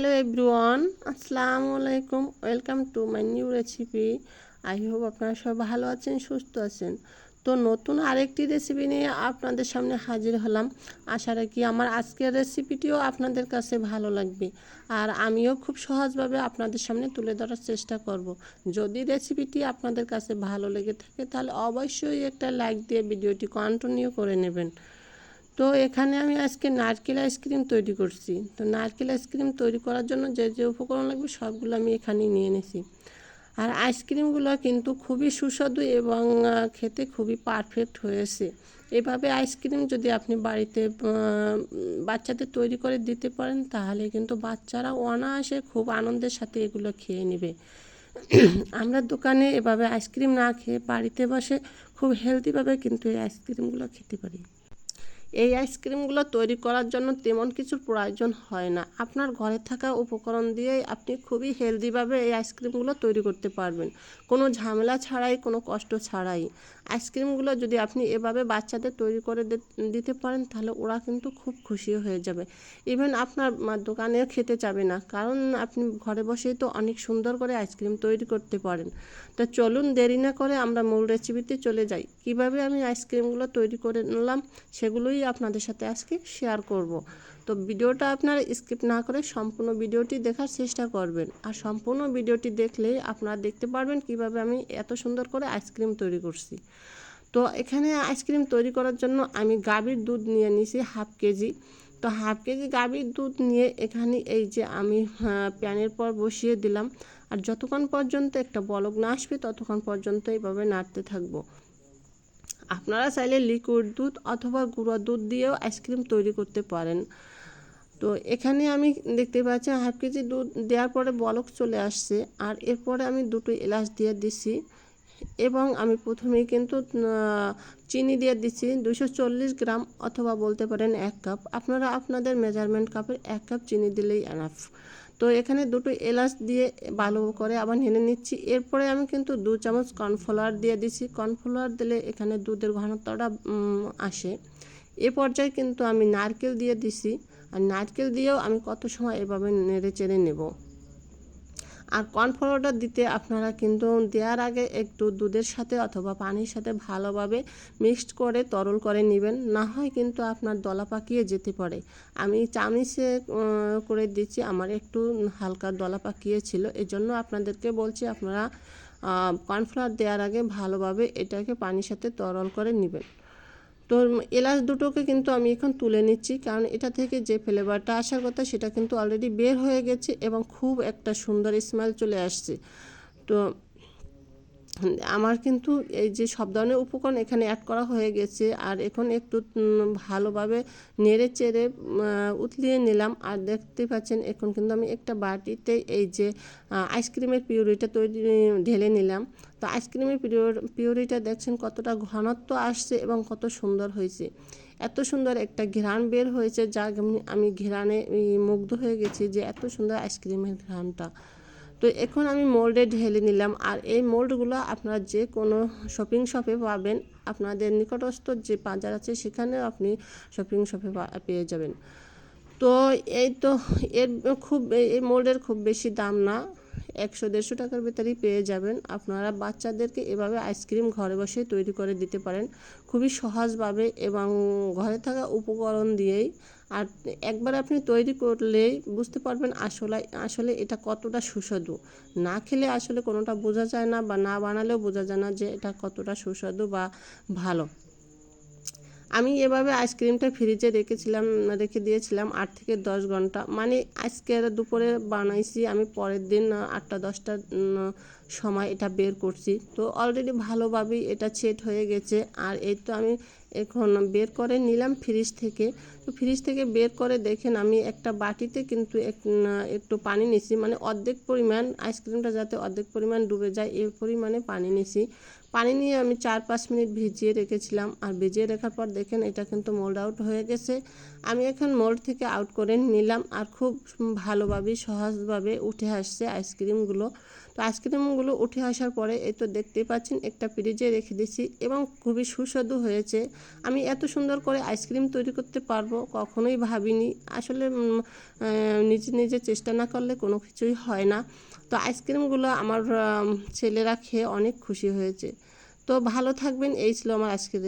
Hello everyone, আসসালামু আলাইকুম, welcome to my new recipe. I hope আপনারা সব ভালো আছেন, সুস্থ আছেন। তো নতুন আরেকটি রেসিপি নিয়ে আপনাদের সামনে হাজির হলাম। আশা রাখি আমার আজকের রেসিপিটিও আপনাদের কাছে ভালো লাগবে। আর আমিও খুব সহজভাবে আপনাদের সামনে তুলে ধরার চেষ্টা করব। যদি রেসিপিটি আপনাদের কাছে ভালো লেগে থাকে, তাহলে অবশ্যই একটা লাইক দিয়ে ভিডিওটি কন্টিনিউ করে নেবেন। তো এখানে আমি আজকে নারকেল আইসক্রিম তৈরি করছি। তো নারকেল আইসক্রিম তৈরি করার জন্য যে যে উপকরণ লাগবে সবগুলো আমি এখানে নিয়ে নিয়েছি আর আইসক্রিমগুলো কিন্তু খুবই সুস্বাদু এবং খেতে খুবই পারফেক্ট হয়েছে। এভাবে আইসক্রিম যদি আপনি বাড়িতে বাচ্চাদের তৈরি করে দিতে পারেন, তাহলে কিন্তু বাচ্চারা অনায়াসে খুব আনন্দের সাথে এগুলো খেয়ে নেবে। আমরা দোকানে এভাবে আইসক্রিম না খেয়ে বাড়িতে বসে খুব হেলদিভাবে কিন্তু এই আইসক্রিমগুলো খেতে পারি। এই আইসক্রিমগুলো তৈরি করার জন্য তেমন কিছুর প্রয়োজন হয় না। আপনার ঘরে থাকা উপকরণ দিয়েই আপনি খুবই হেলদিভাবে এই আইসক্রিমগুলো তৈরি করতে পারবেন। কোনো ঝামেলা ছাড়াই, কোনো কষ্ট ছাড়াই। আইসক্রিমগুলো যদি আপনি এভাবে বাচ্চাদের তৈরি করে দিতে পারেন, তাহলে ওরা কিন্তু খুব খুশি হয়ে যাবে। ইভেন আপনার দোকানেও খেতে চাবে না, কারণ আপনি ঘরে বসেই তো অনেক সুন্দর করে আইসক্রিম তৈরি করতে পারেন। তো চলুন দেরি না করে আমরা মূল রেসিপিতে চলে যাই। কীভাবে আমি আইসক্রিমগুলো তৈরি করে নিলাম, সেগুলোই আপনাদের সাথে আজকে শেয়ার করব। তো ভিডিওটা আপনারা স্কিপ না করে সম্পূর্ণ ভিডিওটি দেখার চেষ্টা করবেন। আর সম্পূর্ণ ভিডিওটি দেখলেই আপনারা দেখতে পারবেন কীভাবে আমি এত সুন্দর করে আইসক্রিম তৈরি করছি। তো এখানে আইসক্রিম তৈরি করার জন্য আমি গাভীর দুধ নিয়ে নিয়েছি হাফ কেজি। তো হাফ কেজি গাভীর দুধ নিয়ে এখানে এই যে আমি প্যানের পর বসিয়ে দিলাম। আর যতক্ষণ পর্যন্ত একটা বলক না আসবে, ততক্ষণ পর্যন্ত এইভাবে নাড়তে থাকব। আপনারা চাইলে লিকুইড দুধ অথবা গুঁড়ো দুধ দিয়েও আইসক্রিম তৈরি করতে পারেন। তো এখানে আমি দেখতে পাচ্ছি হাফ কেজি দুধ দেওয়ার পরে বলক চলে আসছে আর এরপরে আমি দুটো এলাচ দিয়ে দিছি এবং আমি প্রথমেই কিন্তু চিনি দিয়ে দিচ্ছি দুশো চল্লিশ গ্রাম অথবা বলতে পারেন এক কাপ। আপনারা আপনাদের মেজারমেন্ট কাপের এক কাপ চিনি দিলেই এনাফ তো এখানে দুটো এলাচ দিয়ে ভালো করে আবার নেড়ে নিচ্ছি। এরপরে আমি কিন্তু দু চামচ কর্নফ্লাওয়ার দিয়ে দিছি। কর্নফ্লাওয়ার দিলে এখানে দুধের ঘনত্বটা আসে। এ পর্যায়ে কিন্তু আমি নারকেল দিয়ে দিছি। আর নারকেল দিয়েও আমি কত সময় এভাবে নেড়ে চেড়ে নেব? আর কর্নফ্লাওয়ারটা দিতে আপনারা কিন্তু দেওয়ার আগে একটু দুধের সাথে অথবা পানির সাথে ভালোভাবে মিক্সড করে তরল করে নেবেন। না হয় কিন্তু আপনার দলা পাকিয়ে যেতে পারে। আমি চামিচে করে দিচ্ছি। আমার একটু হালকা দলা পাকিয়েছিল জন্য আপনাদেরকে বলছি, আপনারা কর্নফ্লাওয়ার দেওয়ার আগে ভালোভাবে এটাকে পানির সাথে তরল করে নেবেন। তো এলাচ দুটোকে কিন্তু আমি এখন তুলে নিচ্ছি, কারণ এটা থেকে যে ফ্লেভারটা আসার কথা সেটা কিন্তু অলরেডি বের হয়ে গেছে এবং খুব একটা সুন্দর স্মেল চলে আসছে। তো আমার কিন্তু এই যে সব ধরনের উপকরণ এখানে অ্যাড করা হয়ে গেছে। আর এখন একটু ভালোভাবে নেড়ে চেড়ে উতলিয়ে নিলাম। আর দেখতে পাচ্ছেন, এখন কিন্তু আমি একটা বাটিতে এই যে আইসক্রিমের পিউরিটা তৈরি, ঢেলে নিলাম। তো আইসক্রিমের পিওর পিউরিটা দেখছেন কতটা ঘনত্ব আসছে এবং কত সুন্দর হয়েছে। এত সুন্দর একটা ঘ্রাণ বের হয়েছে, যা আমি ঘ্রাণে মুগ্ধ হয়ে গেছি যে এত সুন্দর আইসক্রিমের ঘ্রাণটা। তো এখন আমি মোল্ডে ঢেলে নিলাম। আর এই মোল্ডগুলো আপনারা যে কোনো শপিং শপে পাবেন। আপনাদের নিকটস্থ যে বাজার আছে, সেখানেও আপনি শপিং শপে পেয়ে যাবেন। তো এই তো এর খুব, এই মোল্ডের খুব বেশি দাম না। একশো দেড়শো টাকার ভেতরেই পেয়ে যাবেন। আপনারা বাচ্চাদেরকে এভাবে আইসক্রিম ঘরে বসে তৈরি করে দিতে পারেন। খুবই সহজভাবে এবং ঘরে থাকা উপকরণ দিয়েই। আর একবার আপনি তৈরি করলেই বুঝতে পারবেন আসলে আসলে এটা কতটা সুস্বাদু। না খেলে আসলে কোনোটা বোঝা যায় না বা না বানালেও বোঝা যায় না যে এটা কতটা সুস্বাদু বা ভালো। আমি এভাবে আইসক্রিমটা ফ্রিজে রেখেছিলাম, রেখে দিয়েছিলাম আট থেকে দশ ঘণ্টা। মানে আজকে দুপুরে বানাইছি, আমি পরের দিন আটটা, দশটার সময় এটা বের করছি। তো অলরেডি ভালোভাবেই এটা সেট হয়ে গেছে। আর এই তো আমি এখন বের করে নিলাম ফ্রিজ থেকে। তো ফ্রিজ থেকে বের করে দেখেন আমি একটা বাটিতে কিন্তু একটু পানি নিছি। মানে অর্ধেক পরিমাণ আইসক্রিমটা যাতে অর্ধেক পরিমাণ ডুবে যায় এই পরিমাণে পানি নিছি। পানি নিয়ে আমি চার পাঁচ মিনিট ভিজিয়ে রেখেছিলাম। আর ভিজিয়ে রেখার পর দেখেন এটা কিন্তু মোল্ড আউট হয়ে গেছে। আমি এখন মোল্ড থেকে আউট করে নিলাম। আর খুব ভালোভাবে সহজভাবে উঠে আসছে আইসক্রিমগুলো তো আইসক্রিমগুলো উঠে আসার পরে এই তো দেখতেই পাচ্ছেন, একটা ফ্রিজে রেখে দিয়েছি এবং খুবই সুস্বাদু হয়েছে। আমি এত সুন্দর করে আইসক্রিম তৈরি করতে পারব কখনোই ভাবিনি। আসলে নিজে নিজে চেষ্টা না করলে কোনো কিছুই হয় না। তো আইসক্রিমগুলো আমার ছেলেরা খেয়ে অনেক খুশি হয়েছে। তো ভালো থাকবেন, এই ছিল আমার আজকের